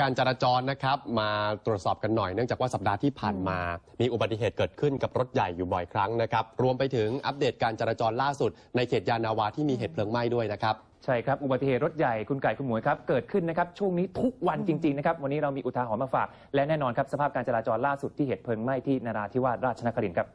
การจราจรนะครับ มาตรวจสอบกันหน่อยเนื่องจากว่าสัปดาห์ที่ผ่านมา มีอุบัติเหตุเกิดขึ้นกับรถใหญ่อยู่บ่อยครั้งนะครับ รวมไปถึงอัปเดตการจราจรล่าสุด ในเขตยานนาวาที่มีเหตุเพลิงไหม้ด้วยนะครับ ใช่ครับ อุบัติเหตุรถใหญ่คุณไก่คุณหมวยครับ เกิดขึ้นนะครับ ช่วงนี้ทุกวันจริง ๆ นะครับ วันนี้เรามีอุทาหรณ์มาฝาก และแน่นอนครับสภาพการจราจรล่าสุดที่เหตุเพลิงไหม้ที่นราธิวาสราชนครินทร์ครับ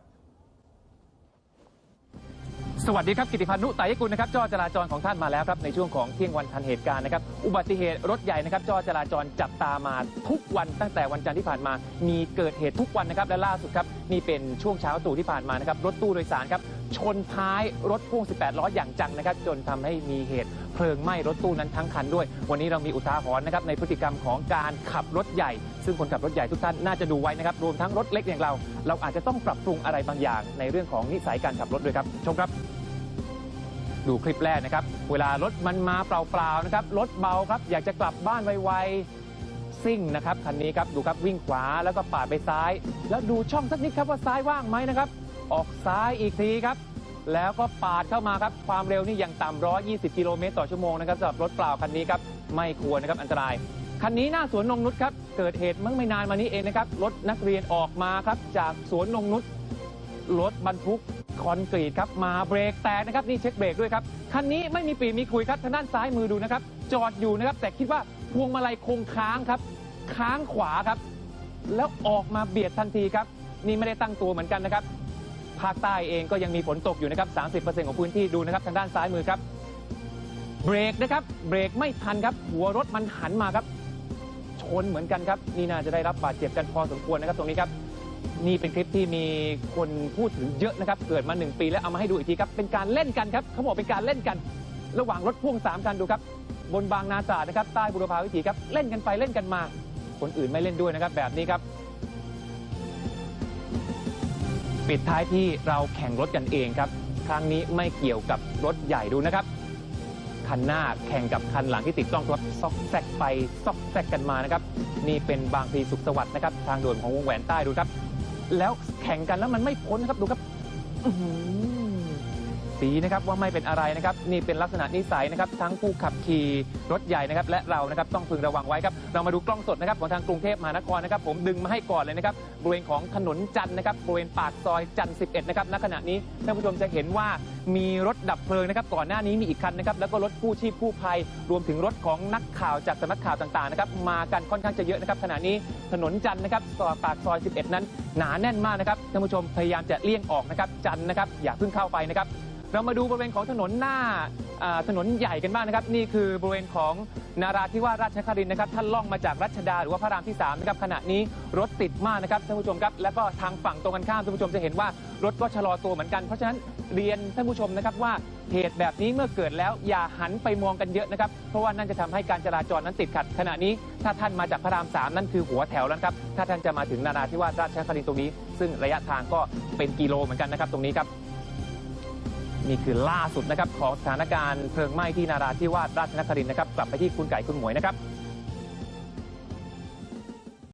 สวัสดีครับกิติพันธ์นุตายกุลนะครับจอจราจรของท่านมาแล้วครับในช่วงของเที่ยงวันทันเหตุการณ์นะครับอุบัติเหตุรถใหญ่นะครับจอจราจรจับตามาทุกวันตั้งแต่วันจันทร์ที่ผ่านมา มีเกิดเหตุทุกวันนะครับและล่าสุดครับนี่เป็นช่วงเช้าตู่ที่ผ่านมานะครับรถตู้โดยสารครับชนท้ายรถพ่วง 18 ล้ออย่างจังนะครับ จนทำให้มีเหตุเพลิงไหม้รถตู้นั้นทั้งคันด้วย วันนี้เรามีอุทาหรณ์นะครับในพฤติกรรมของการขับรถใหญ่ ซึ่งคนขับรถใหญ่ทุกท่านน่าจะดูไว้นะครับรวมทั้งรถเล็กอย่างเรา เราอาจจะต้องปรับปรุงอะไรบางอย่าง ในเรื่องของนิสัยการขับรถด้วยครับชมครับ ดูคลิปแรกนะครับ เวลารถมันมาเปล่าๆนะครับรถเบาครับ อยากจะกลับบ้านไวๆซิ่งนะครับคันนี้ครับดูครับวิ่งขวาแล้วก็ปาดไปซ้าย แล้วดูช่องสักนิดครับว่าซ้ายว่างไหมนะครับ ออกซ้ายอีกทีครับ แล้วก็ปาดเข้ามาครับความเร็วนี่ยังต่ำ120กิโลเมตรต่อชั่วโมงนะครับสำหรับรถเปล่าคันนี้ครับไม่ควรนะครับอันตรายคันนี้หน้าสวนนงนุชครับเกิดเหตุเมื่อไม่นานมานี้เองนะครับรถนักเรียนออกมาครับจากสวนนงนุชรถบรรทุก คอนกรีตครับมาเบรกแตกนะครับนี่เช็คเบรกด้วยครับคันนี้ไม่มีปีมีคุยครับทางด้านซ้ายมือดูนะครับจอดอยู่นะครับแต่คิดว่าพวงมาลัยคงค้างครับ ค้างขวาครับ แล้วออกมาเบียดทันทีครับ นี่ไม่ได้ตั้งตัวเหมือนกันนะครับภาคใต้เองก็ยังมีฝนตกอยู่นะครับ 30%ของพื้นที่ดูนะครับทางด้านซ้ายมือครับ เบรกนะครับ เบรกไม่ทันครับ หัวรถมันหันมาครับ ชนเหมือนกันครับ นี่น่าจะได้รับบาดเจ็บกันพอสมควรนะครับตรงนี้ครับ นี่เป็นคลิปที่มีคนพูดถึงเยอะนะครับ เกิดมา 1 ปีแล้วเอามาให้ดูอีกทีครับ เป็นการเล่นกันครับ เขาบอกเป็นการเล่นกัน ระหว่างรถพ่วง3คันดูครับ บนบางนาตราดนะครับ ใต้บุรพาวิถีครับ เล่นกันไปเล่นกันมา คนอื่นไม่เล่นด้วยนะครับ แบบนี้ครับ ปิดท้ายที่เราแข่งรถกันเองครับ ครั้งนี้ไม่เกี่ยวกับรถใหญ่ดูนะครับ คันหน้าแข่งกับคันหลังที่ติดกล้องรถซอกแซกไปซอกแซกกันมานะครับ นี่เป็นบางพลีสุขสวัสดิ์นะครับ ทางด่วนของวงแหวนใต้ดูครับ แล้วแข่งกันแล้วมันไม่พ้นครับดูครับอื้อหือ ดีนะครับว่าไม่เป็นอะไรนะครับนี่เป็นลักษณะนิสัยนะครับทั้งผู้ขับขี่รถใหญ่นะครับและเรานะครับต้องพึงระวังไว้ครับเรามาดูกล้องสดนะครับของทางกรุงเทพมหานครนะครับผมดึงมาให้ก่อนเลยนะครับบริเวณของถนนจันทร์นะครับบริเวณปากซอยจันทร์11นะครับณขณะนี้ท่านผู้ชมจะเห็นว่ามีรถดับเพลิงนะครับก่อนหน้านี้มีอีกคันนะครับแล้วก็รถกู้ชีพกู้ภัย รวมถึงรถของนักข่าวจากสำนักข่าวต่างๆนะครับมากันค่อนข้างจะเยอะนะครับขณะนี้ถนนจันทร์นะครับซอยปากซอย 11 นั้นหนาแน่นมากนะครับท่านผู้ชมพยายามจะเลี่ยงออกนะครับจันนะครับอย่าเพิ่งเข้าไปนะครับ เรามาดูบริเวณของถนนหน้าถนนใหญ่กันบ้างนะครับ นี่คือบริเวณของนาราธิวาสราชนครินนะครับท่านล่องมาจากรัชดาหรือว่าพระรามที่3นะครับขณะนี้รถติดมากนะครับท่านผู้ชมครับ แล้วก็ทางฝั่งตรงกันข้ามท่านผู้ชมจะเห็นว่ารถก็ชะลอตัวเหมือนกันเพราะฉะนั้นเรียนท่านผู้ชมนะครับว่าเหตุแบบนี้เมื่อเกิดแล้วอย่าหันไปมองกันเยอะนะครับ เพราะว่านั่นจะทำให้การจราจรนั้นติดขัด ขณะนี้ถ้าท่านมาจากพระรามสามนั่นคือหัวแถวแล้วครับ ถ้าท่านจะมาถึงนาราธิวาสราชนครินตรงนี้ ซึ่งระยะทางก็เป็นกิโลเหมือนกันนะครับตรงนี้ครับ นี่คือล่าสุดนะครับของสถานการณ์เพลิงไหม้ที่นาราธิวาสราชนครินทร์นะครับกลับไปที่คุณไก่คุณหมวยนะครับ